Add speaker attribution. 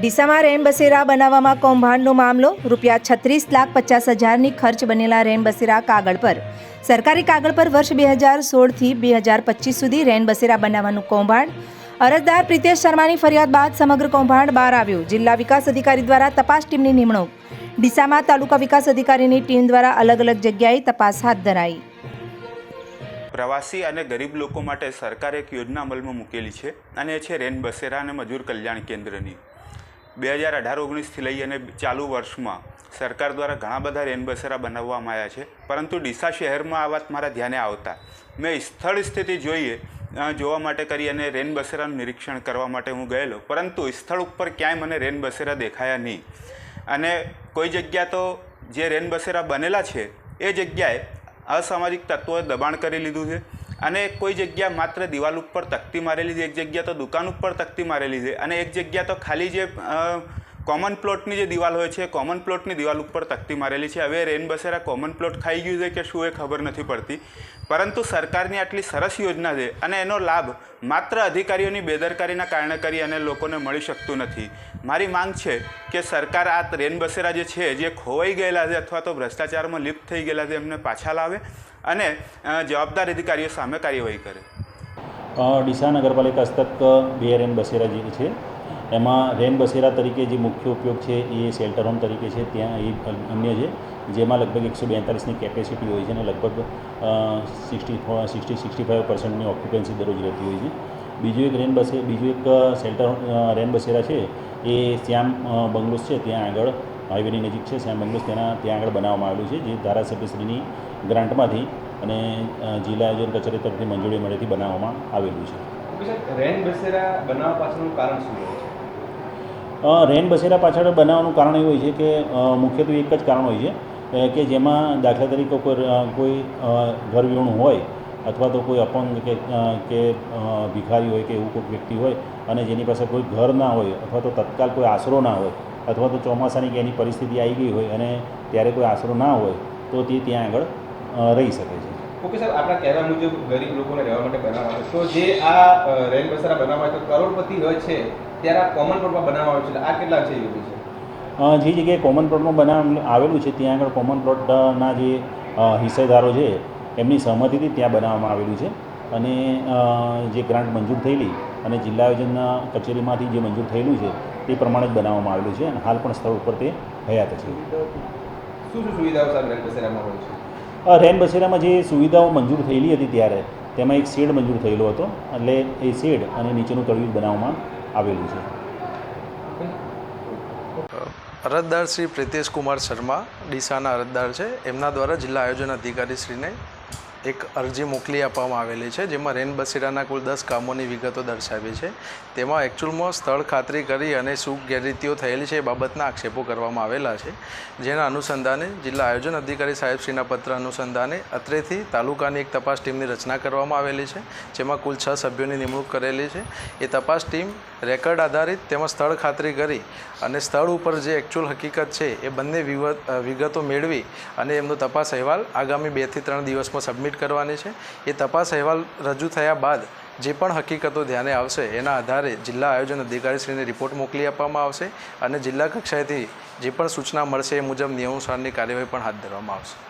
Speaker 1: ડીસામાં રેન બસેરા બનાવવામાં કૌભાંડનો મામલો. રૂપિયા છત્રીસ લાખ પચાસ હજારની ખર્ચ બનેલા રેન બસેરા કાગળ પર. સરકારી કાગળ પર વર્ષ બે હજાર સોળથી બે હજાર પચીસ સુધી રેન બસેરા બનાવવાનું કૌભાંડ. અરજદાર પ્રિતેશ શર્માની ફરિયાદ બાદ સમગ્ર કૌભાંડ બહાર આવ્યું. જિલ્લા વિકાસ અધિકારી દ્વારા તપાસ ટીમની નિમણૂક. ડીસામાં તાલુકા વિકાસ અધિકારીની ટીમ દ્વારા અલગ અલગ જગ્યાએ તપાસ હાથ ધરાઈ.
Speaker 2: પ્રવાસી અને ગરીબ લોકો માટે સરકારે એક યોજના અમલમાં મૂકેલી છે, અને એ છે રેન બસેરા અને મજૂર કલ્યાણ કેન્દ્રની. બે હજાર અઢાર ઓગણીસથી લઈ અને ચાલુ વર્ષમાં સરકાર દ્વારા ઘણા બધા રેનબસેરા બનાવવામાં આવ્યા છે. પરંતુ ડીસા શહેરમાં આ વાત મારા ધ્યાને આવતા. મેં સ્થળ સ્થિતિ જોઈએ જોવા માટે કરી અને રેનબસેરાનું નિરીક્ષણ કરવા માટે હું ગયેલો. પરંતુ સ્થળ ઉપર ક્યાંય મને રેનબસેરા દેખાયા નહીં. અને કોઈ જગ્યા તો જે રેનબસેરા બનેલા છે, એ જગ્યાએ અસામાજિક તત્વોએ દબાણ કરી લીધું છે. અને કોઈ જગ્યા માત્ર દિવાલ ઉપર તકતી મારેલી છે, એક જગ્યા તો દુકાન ઉપર તકતી મારેલી છે અને એક જગ્યા તો ખાલી જે કોમન પ્લોટની જે દિવાલ હોય છે કોમન પ્લોટની દિવાલ ઉપર તકતી મારેલી છે. હવે રેન બસેરા કોમન પ્લોટ ખાઈ ગયું છે કે શું એ ખબર નથી પડતી. પરંતુ સરકારની આટલી સરસ યોજના છે અને એનો લાભ માત્ર અધિકારીઓની બેદરકારીના કારણે કરી અને લોકોને મળી શકતું નથી. મારી માંગ છે કે સરકાર આ રેન બસેરા જે છે, જે ખોવાઈ ગયેલા છે અથવા તો ભ્રષ્ટાચારમાં લિપ્ત થઈ ગયેલા છે, એમને પાછા લાવે અને જવાબદાર અધિકારીઓ સામે કાર્યવાહી કરે.
Speaker 3: ડીસા નગરપાલિકા હસ્તક બે રેન બસેરા જે છે એમાં રેન બસેરા તરીકે જે મુખ્ય ઉપયોગ છે એ શેલ્ટર હોમ તરીકે છે, ત્યાં એ અન્ય છે જેમાં લગભગ એકસો બેતાલીસની કેપેસિટી હોય છે અને લગભગ સિક્સટી સિક્સટી સિક્સટી ફાઇવ પર્સન્ટની ઓક્યુપન્સી દરરોજ રહેતી હોય છે. બીજું એક રેન બસે, બીજું એક શેલ્ટર રેન બસેરા છે, એ શ્યામ બંગલોસ છે, ત્યાં આગળ, હાઈવેની નજીક છે, શ્યામ બંગલોસ, તેના, ત્યાં આગળ બનાવવામાં આવેલું છે, જે ધારાસભ્યશ્રીની ગ્રાન્ટમાંથી અને જિલ્લા આયોજન કચેરી તરફથી મંજૂરી મળેથી બનાવવામાં આવેલું છે.
Speaker 4: રેન બસેરા બનાવવા પાછળનું કારણ શું છે?
Speaker 3: રેન બસેરા પાછળ બનાવવાનું કારણ એવું હોય છે કે મુખ્યત્વે એક જ કારણ હોય છે કે જેમાં દાખલા તરીકે કોઈ કોઈ અ, ઘર વિહોણું હોય અથવા તો કોઈ અપંગ કે કે ભિખારી હોય કે એવું કોઈ વ્યક્તિ હોય અને જેની પાસે કોઈ ઘર ના હોય અથવા તો તત્કાલ કોઈ આશરો ના હોય અથવા તો ચોમાસાની કે એની પરિસ્થિતિ આવી ગઈ હોય અને ત્યારે કોઈ આશરો ના હોય તો તે ત્યાં આગળ રહી શકે છે.
Speaker 4: ઓકે સાહેબ આપણા કહેવા મુજબ ગરીબ લોકોને રહેવા માટે બનાવવા તો જે આ રેન બસેરા બનાવવા તો કરોડપતિ હોય છે. ત્યારે આ કોમન પ્લોટમાં બનાવવા આવે છે આ કેટલા છે યોગ્ય છે?
Speaker 3: જે જગ્યાએ કોમન પ્લોટમાં બનાવ આવેલું છે ત્યાં આગળ કોમન પ્લોટના જે હિસ્સેદારો છે એમની સહમતિથી ત્યાં બનાવવામાં આવેલું છે. અને જે ગ્રાન્ટ મંજૂર થયેલી અને જિલ્લા આયોજનના કચેરીમાંથી જે મંજૂર થયેલું છે તે પ્રમાણે જ બનાવવામાં આવેલું છે અને હાલ પણ સ્થળ ઉપર તે હયાત છે.
Speaker 4: શું શું સુવિધાઓ સાહેબ રેન બસેરામાં હોય છે?
Speaker 3: રેન બસેરામાં જે સુવિધાઓ મંજૂર થયેલી હતી ત્યારે તેમાં એક શેડ મંજૂર થયેલો હતો. એટલે એ શેડ અને નીચેનું તળિયું બનાવવામાં આવેલું છે.
Speaker 5: અરજદાર શ્રી પ્રિતેશ કુમાર શર્મા, ડીસાના અરજદાર છે. એમના દ્વારા જિલ્લા આયોજન અધિકારી શ્રીને એક અરજી મોકલી આપવામાં આવેલી છે, જેમાં રેન બસેરાના કુલ દસ કામોની વિગતો દર્શાવી છે. તેમાં એકચ્યુઅલમાં સ્થળ ખાતરી કરી અને શું ગેરરીતિઓ થયેલી છે એ બાબતના આક્ષેપો કરવામાં આવેલા છે. જેના અનુસંધાને જિલ્લા આયોજન અધિકારી સાહેબશ્રીના પત્ર અનુસંધાને અત્રેથી તાલુકાની એક તપાસ ટીમની રચના કરવામાં આવેલી છે, જેમાં કુલ છ સભ્યોની નિમણૂક કરેલી છે. એ તપાસ ટીમ રેકર્ડ આધારિત તેમજ સ્થળ ખાતરી કરી અને સ્થળ ઉપર જે એકચ્યુઅલ હકીકત છે એ બંને વિગતો મેળવી અને એમનો તપાસ અહેવાલ આગામી બેથી ત્રણ દિવસમાં સબમિટ કરવાની છે. એ તપાસ અહેવાલ રજૂ થયા બાદ જે પણ હકીકતો ધ્યાને આવશે એના આધારે જિલ્લા આયોજન અધિકારીશ્રીને રિપોર્ટ મોકલી આપવામાં આવશે અને જિલ્લા કક્ષાએથી જે પણ સૂચના મળશે એ મુજબ નિયમાનુસારની કાર્યવાહી પણ હાથ ધરવામાં આવશે.